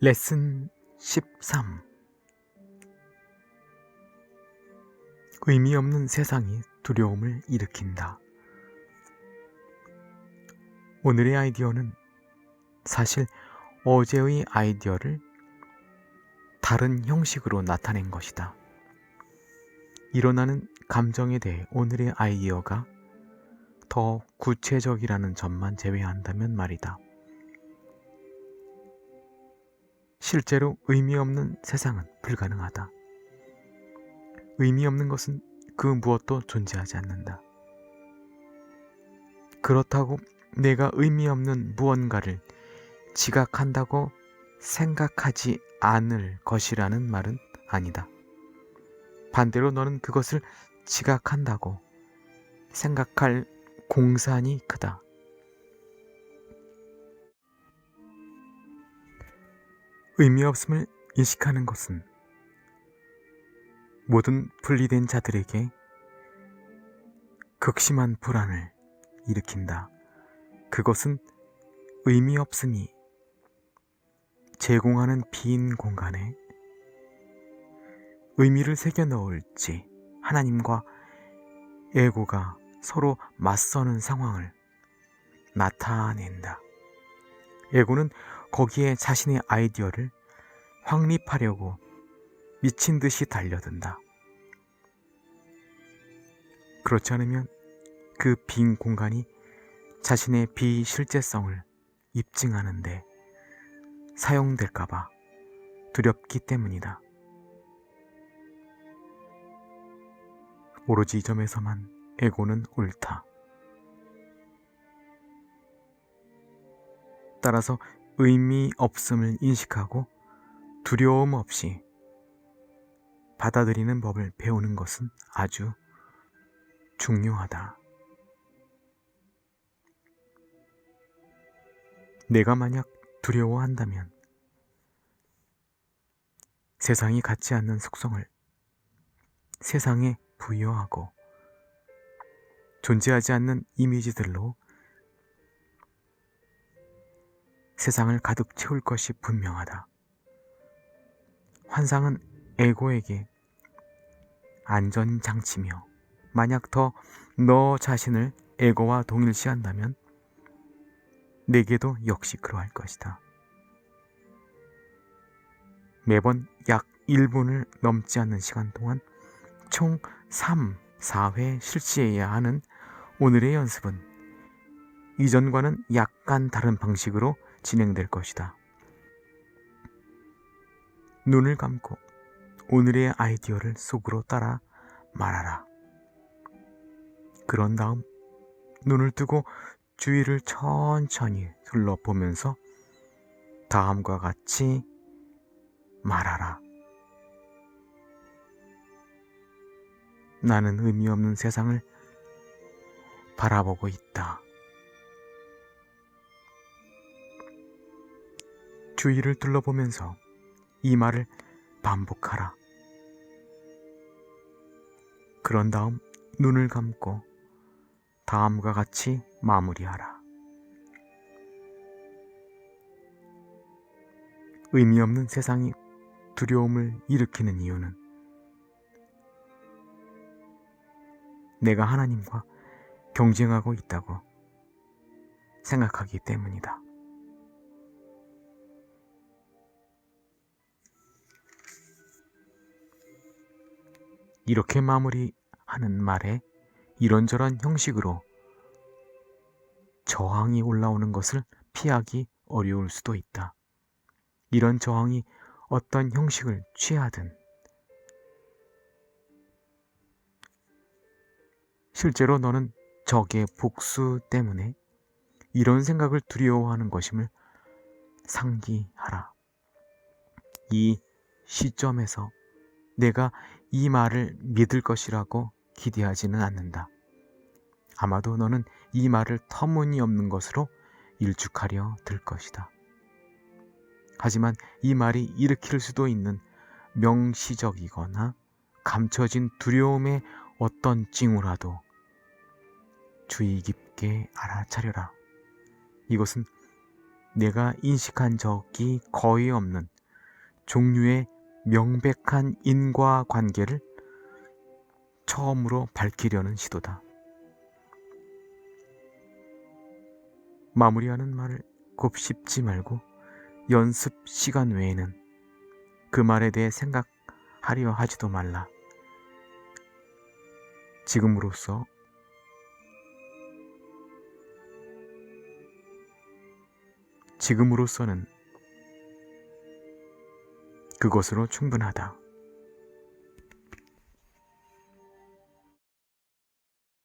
레슨 13 의미 없는 세상이 두려움을 일으킨다. 오늘의 아이디어는 사실 어제의 아이디어를 다른 형식으로 나타낸 것이다. 일어나는 감정에 대해 오늘의 아이디어가 더 구체적이라는 점만 제외한다면 말이다. 실제로 의미 없는 세상은 불가능하다. 의미 없는 것은 그 무엇도 존재하지 않는다. 그렇다고 내가 의미 없는 무언가를 지각한다고 생각하지 않을 것이라는 말은 아니다. 반대로 너는 그것을 지각한다고 생각할 공산이 크다. 의미 없음을 인식하는 것은 모든 분리된 자들에게 극심한 불안을 일으킨다. 그것은 의미 없음이 제공하는 빈 공간에 의미를 새겨 넣을지 하나님과 에고가 서로 맞서는 상황을 나타낸다. 에고는 거기에 자신의 아이디어를 확립하려고 미친 듯이 달려든다. 그렇지 않으면 그 빈 공간이 자신의 비실제성을 입증하는데 사용될까봐 두렵기 때문이다. 오로지 이 점에서만 에고는 옳다. 따라서 의미 없음을 인식하고 두려움 없이 받아들이는 법을 배우는 것은 아주 중요하다. 내가 만약 두려워한다면 세상이 갖지 않는 속성을 세상에 부여하고 존재하지 않는 이미지들로 세상을 가득 채울 것이 분명하다. 환상은 에고에게 안전장치며 만약 더 너 자신을 에고와 동일시한다면 내게도 역시 그러할 것이다. 매번 약 1분을 넘지 않는 시간 동안 총 3, 4회 실시해야 하는 오늘의 연습은 이전과는 약간 다른 방식으로 진행될 것이다. 눈을 감고 오늘의 아이디어를 속으로 따라 말하라. 그런 다음 눈을 뜨고 주위를 천천히 둘러보면서 다음과 같이 말하라. 나는 의미 없는 세상을 바라보고 있다. 주위를 둘러보면서 이 말을 반복하라. 그런 다음 눈을 감고 다음과 같이 마무리하라. 의미 없는 세상이 두려움을 일으키는 이유는 내가 하나님과 경쟁하고 있다고 생각하기 때문이다. 이렇게 마무리하는 말에 이런저런 형식으로 저항이 올라오는 것을 피하기 어려울 수도 있다. 이런 저항이 어떤 형식을 취하든 실제로 너는 적의 복수 때문에 이런 생각을 두려워하는 것임을 상기하라. 이 시점에서 내가 이 말을 믿을 것이라고 기대하지는 않는다. 아마도 너는 이 말을 터무니없는 것으로 일축하려 들 것이다. 하지만 이 말이 일으킬 수도 있는 명시적이거나 감춰진 두려움의 어떤 징후라도 주의 깊게 알아차려라. 이것은 내가 인식한 적이 거의 없는 종류의 명백한 인과 관계를 처음으로 밝히려는 시도다. 마무리하는 말을 곱씹지 말고 연습 시간 외에는 그 말에 대해 생각하려 하지도 말라. 지금으로서 지금으로서는 그것으로 충분하다.